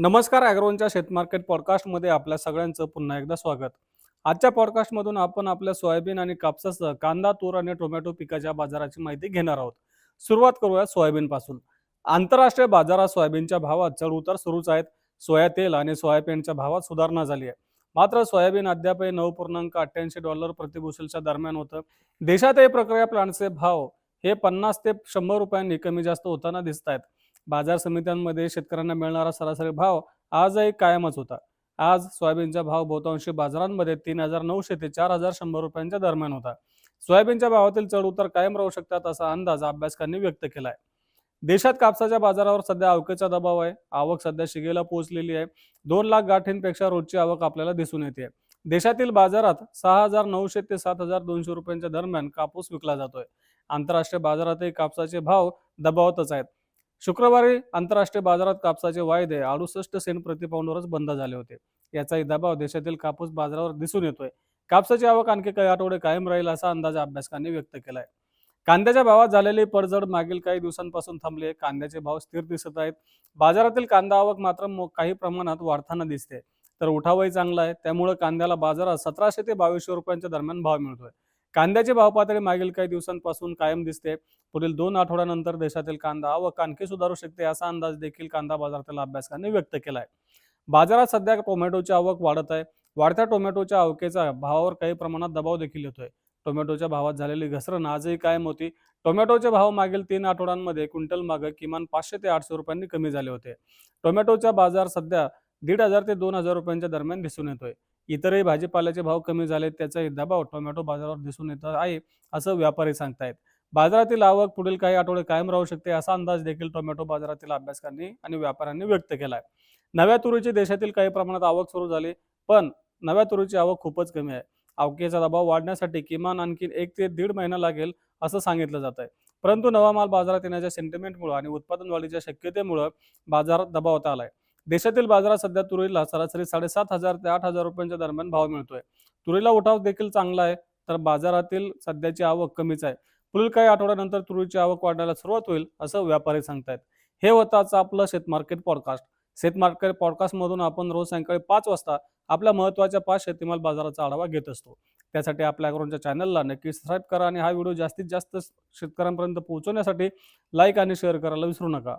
नमस्कार अॅग्रोनच्या शेतमार्केट पॉडकास्टमध्ये आपल्या सगळ्यांचं पुन्हा एकदा स्वागत. आजच्या पॉडकास्टमधून आपण आपल्या सोयाबीन आणि कापसासह कांदा तूर आणि टोमॅटो पिकाच्या बाजाराची माहिती घेणार आहोत. सुरुवात करूया सोयाबीनपासून. आंतरराष्ट्रीय बाजारात सोयाबीनच्या भावात चढ उतार सुरूच आहेत. सोया तेल आणि सोयाबीनच्या भावात सुधारणा झाली आहे. मात्र सोयाबीन अद्यापही नऊ पूर्णांक अठ्ठ्याऐंशी डॉलर प्रतिबुसेलच्या दरम्यान होतं. देशातही प्रक्रिया प्लांटचे भाव हे पन्नास ते शंभर रुपयांनी कमी जास्त होताना दिसत आहेत. बाजार समित्यांमध्ये शेतकऱ्यांना मिळणारा सरासरी भाव आजही कायमच होता. आज सोयाबीनचा भाव बहुतांशी बाजारांमध्ये तीन हजार नऊशे ते चार हजार शंभर रुपयांच्या दरम्यान होता. सोयाबीनच्या भावातील चढ उतार कायम राहू शकतात असा अंदाज अभ्यासकांनी व्यक्त केला आहे देशात कापसाच्या बाजारावर सध्या अवकेचा दबाव आहे. आवक सध्या शिगेला पोहोचलेली आहे. दोन लाख गाठींपेक्षा रोजची आवक आपल्याला दिसून येते. देशातील बाजारात सहा हजार नऊशे ते सात हजार दोनशे रुपयांच्या दरम्यान कापूस विकला जातोय. आंतरराष्ट्रीय बाजारातही कापसाचे भाव दबावतच आहेत. शुक्रवारी आंतरराष्ट्रीय बाजारात कापसाचे वायदे अडुसष्ट सेंट प्रतिपाऊंडवरच बंद झाले होते. याचाही दबाव देशातील कापूस बाजारावर दिसून येतोय. कापसाची आवक आणखी काही आठवडे कायम राहील असा अंदाज अभ्यासकांनी व्यक्त केलाय. कांद्याच्या भावात झालेली पडझड मागील काही दिवसांपासून थांबली आहे. कांद्याचे भाव स्थिर दिसत आहेत. बाजारातील कांदा आवक मात्र काही प्रमाणात वाढताना दिसते. तर उठावही चांगला आहे. त्यामुळे कांद्याला बाजारात सतराशे ते बावीसशे रुपयांच्या दरम्यान भाव मिळतोय. कांद्याचे भाव पातळी मागील काही दिवसांपासून कायम दिसते. पुढील दोन आठवड्यानंतर देशातील कांदा आवक आणखी सुधारू शकते असा अंदाज देखील कांदा बाजारातील अभ्यासकांनी व्यक्त केला आहे बाजारात सध्या टोमॅटोची आवक वाढत आहे. वाढत्या टोमॅटोच्या आवकेचा भावावर काही प्रमाणात दबाव देखील येतोय. टोमॅटोच्या भावात झालेली घसरण आजही कायम होती. टोमॅटोचे भाव मागील तीन आठवड्यांमध्ये क्विंटल मागे किमान पाचशे ते आठशे रुपयांनी कमी झाले होते. टोमॅटोचा बाजार सध्या दीड हजार ते दोन हजार रुपयांच्या दरम्यान दिसून येतोय. इतरही भाजीपाल्याचे भाव कमी झाले त्याचाही दबाव टोमॅटो बाजारावर दिसून येत आहे असं व्यापारी सांगतायत. बाजारातील आवक पुढील काही आठवडे कायम राहू शकते असा अंदाज देखील टोमॅटो बाजारातील अभ्यासकांनी आणि व्यापाऱ्यांनी व्यक्त केला आहे नव्या तुरीची देशातील काही प्रमाणात आवक सुरू झाली पण नव्या तुरीची आवक खूपच कमी आहे. आवकेचा दबाव वाढण्यासाठी किमान आणखी एक ते दीड महिना लागेल असं सांगितलं जात आहे परंतु नवा माल बाजारात येण्याच्या सेंटिमेंटमुळे आणि उत्पादन वाढीच्या शक्यतेमुळे बाजार दबावत आलाय. देशातील बाजारात सध्या तुरीला सरासरी साडेसात हजार ते आठ हजार रुपयांच्या दरम्यान भाव मिळतोय. तुरीला उठाव देखील चांगला आहे तर बाजारातील सध्याची आवक कमीच आहे. पुढील काही आठवड्यानंतर तुरीची आवक वाढायला सुरुवात होईल असं व्यापारी सांगतायत. हे होतं आजचं आपलं शेतमार्केट पॉडकास्ट शेतमार्केट पॉडकास्टमधून आपण रोज सायंकाळी पाच वाजता आपल्या महत्त्वाच्या पाच शेतीमाल बाजाराचा आढावा घेत असतो. त्यासाठी आपल्या अकाउंटच्या चॅनलला नक्की सबस्क्राईब करा आणि हा व्हिडिओ जास्तीत जास्त शेतकऱ्यांपर्यंत पोहोचवण्यासाठी लाईक आणि शेअर करायला विसरू नका.